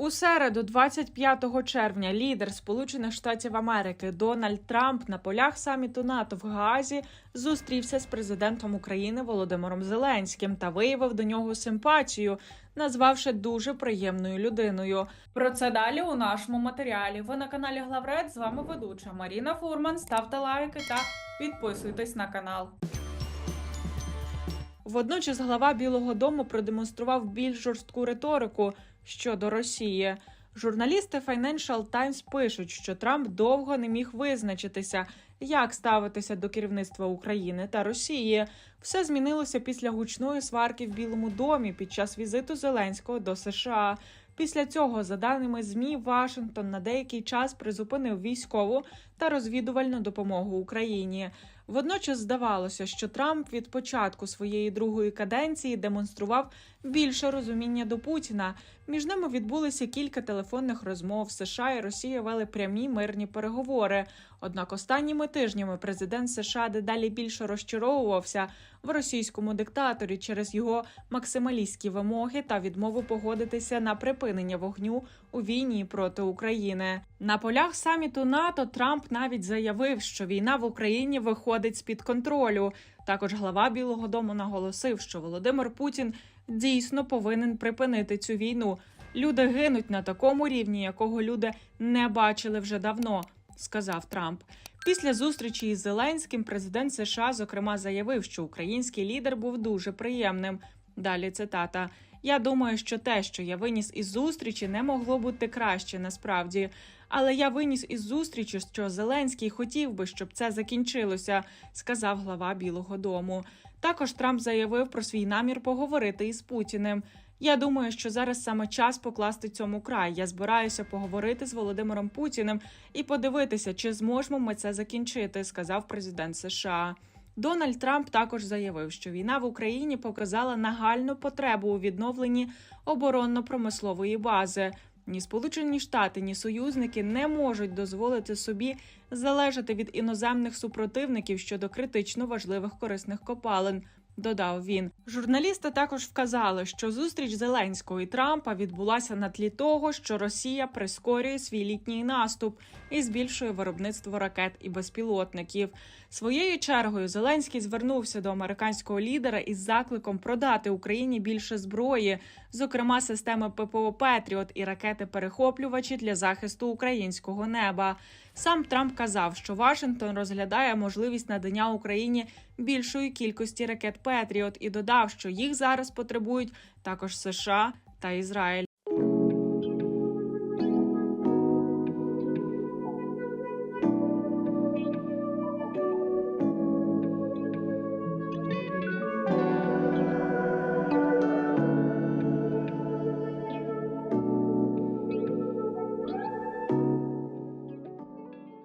У середу, 25 червня, лідер Сполучених Штатів Америки Дональд Трамп на полях саміту НАТО в Гаазі зустрівся з президентом України Володимиром Зеленським та виявив до нього симпатію, назвавши дуже приємною людиною. Про це далі у нашому матеріалі. Ви на каналі Главред. З вами ведуча Маріна Фурман. Ставте лайки та підписуйтесь на канал. Водночас глава Білого Дому продемонстрував більш жорстку риторику щодо Росії. Журналісти Financial Times пишуть, що Трамп довго не міг визначитися, як ставитися до керівництва України та Росії. Все змінилося після гучної сварки в Білому домі під час візиту Зеленського до США. Після цього, за даними змі, Вашингтон на деякий час призупинив військову та розвідувальну допомогу Україні. Водночас здавалося, що Трамп від початку своєї другої каденції демонстрував більше розуміння до Путіна. Між ними відбулися кілька телефонних розмов. США і Росія вели прямі мирні переговори. Однак останніми тижнями президент США дедалі більше розчаровувався в російському диктаторі через його максималістські вимоги та відмову погодитися на припинення вогню у війні проти України. На полях саміту НАТО Трамп навіть заявив, що війна в Україні виходить з під контролю. Також глава Білого Дому наголосив, що Володимир Путін дійсно повинен припинити цю війну. Люди гинуть на такому рівні, якого люди не бачили вже давно, сказав Трамп. Після зустрічі із Зеленським президент США зокрема заявив, що український лідер був дуже приємним. Далі цитата. Я думаю, що те, що я виніс із зустрічі, не могло бути краще насправді. Але я виніс із зустрічі, що Зеленський хотів би, щоб це закінчилося, сказав глава Білого Дому. Також Трамп заявив про свій намір поговорити із Путіним. Я думаю, що зараз саме час покласти цьому край. Я збираюся поговорити з Володимиром Путіним і подивитися, чи зможемо ми це закінчити, сказав президент США. Дональд Трамп також заявив, що війна в Україні показала нагальну потребу у відновленні оборонно-промислової бази. Ні Сполучені Штати, ні союзники не можуть дозволити собі залежати від іноземних супротивників щодо критично важливих корисних копалин. Додав він. Журналісти також вказали, що зустріч Зеленського і Трампа відбулася на тлі того, що Росія прискорює свій літній наступ і збільшує виробництво ракет і безпілотників. Своєю чергою Зеленський звернувся до американського лідера із закликом продати Україні більше зброї, зокрема системи ППО Петріот і ракети-перехоплювачі для захисту українського неба. Сам Трамп казав, що Вашингтон розглядає можливість надання Україні більшої кількості ракет Петріот і додав, що їх зараз потребують також США та Ізраїль.